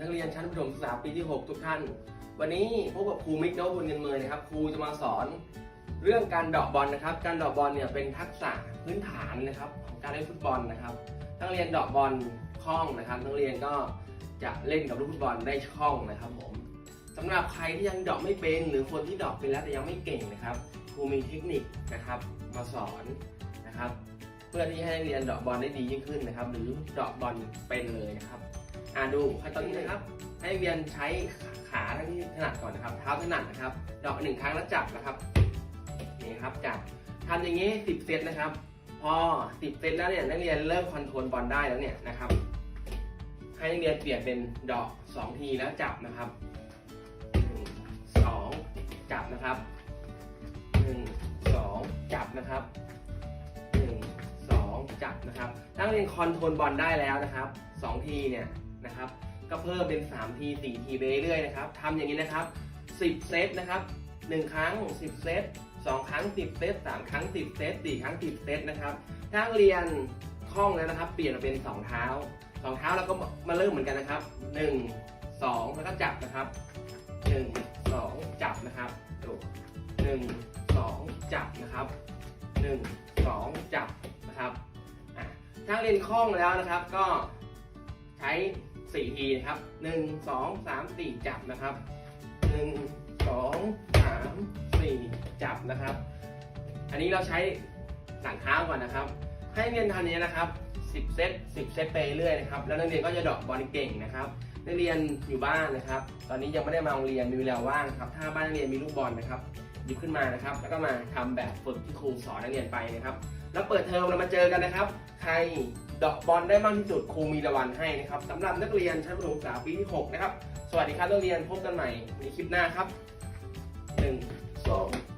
นักเรียนชั้นประถมศึกษาปีที่ 6 ทุกท่าน วันนี้พบกับครูมิกโนบุญเงินเมยนะครับครูจะมาสอนเรื่องการเดอกบอลนะครับ การเดอกบอลเนี่ยเป็นทักษะพื้นฐานนะครับของการเล่นฟุตบอลนะครับนักเรียนเดอกบอลคล่องนะครับนักเรียนก็จะเล่นกับลูกฟุตบอลได้คล่องนะครับผมสำหรับใครที่ยังเดอกไม่เป็น หรือคนที่เดอกเป็นแล้วแต่ยังไม่เก่งนะครับครูมีเทคนิคนะครับมาสอนนะครับ เพื่อที่ให้นักเรียนเดอกบอลได้ดียิ่งขึ้นนะครับ หรือเดอกบอลเป็นเลยนะครับ อ่าดูขั้นตอนนี้นะครับ ให้เรียนใช้ขาทั้งที่ถนัดก่อนนะครับ เท้าถนัดนะครับ ดอกหนึ่งครั้งแล้วจับนะครับ นี่ครับจับทำอย่างนี้10เซตนะครับ พอ10เซตแล้วเนี่ยนักเรียนเริ่มคอนโทรลบอลได้แล้วเนี่ยนะครับ ให้นักเรียนเปลี่ยนเป็นดอก2ทีแล้วจับนะครับหนึ่งสองจับนะครับหนึ่งสองจับนะครับหนึ่งสองจับนะครับนักเรียนคอนโทรลบอลได้แล้วนะครับสองทีเนี่ย นะครับ ก็เพิ่มเป็น3ที4ทีไปเรื่อยๆนะครับทำอย่างนี้นะครับ 10 เซตนะครับ 1 ครั้ง 10 เซต2 ครั้ง 10 เซต3 ครั้ง 10 เซต4 ครั้ง 10 เซตนะครับถ้าเรียนคล่องแล้วนะครับ เปลี่ยนมาเป็น 2 เท้า 2 เท้าแล้วก็มาเริ่มเหมือนกันนะครับ 1 2 แล้วก็จับนะครับ 1 2 จับนะครับดู1 2จับนะครับ 1 2 จับนะครับถ้าเรียนคล่องแล้วนะครับก็ใช้ 4ทีนะครับ 1 2 3 4 จับนะครับ 1 2 3 4 จับนะครับ อันนี้เราใช้หลังเท้าก่อนนะครับ ให้นักเรียนทำนี้นะครับ 10 เซต 10 เซตไปเรื่อยนะครับ แล้วนักเรียนก็จะดอกบอลเก่งนะครับ นักเรียนอยู่บ้านนะครับ ตอนนี้ยังไม่ได้มาโรงเรียน มีเวลาว่างครับ ถ้าบ้านนักเรียนมีลูกบอลนะครับ หยิบขึ้นมานะครับ แล้วก็มาทำแบบฝึกที่ครูสอนนักเรียนไปนะครับ แล้วเปิดเทอมเรามาเจอกันนะครับ ใคร เดาะบอลได้มากที่สุดครูมีรางวัลให้นะครับสำหรับนักเรียนชั้นประถมศึกษาปีที่ 6 นะครับ สวัสดีครับนักเรียนพบกันใหม่ในคลิปหน้าครับ 1 2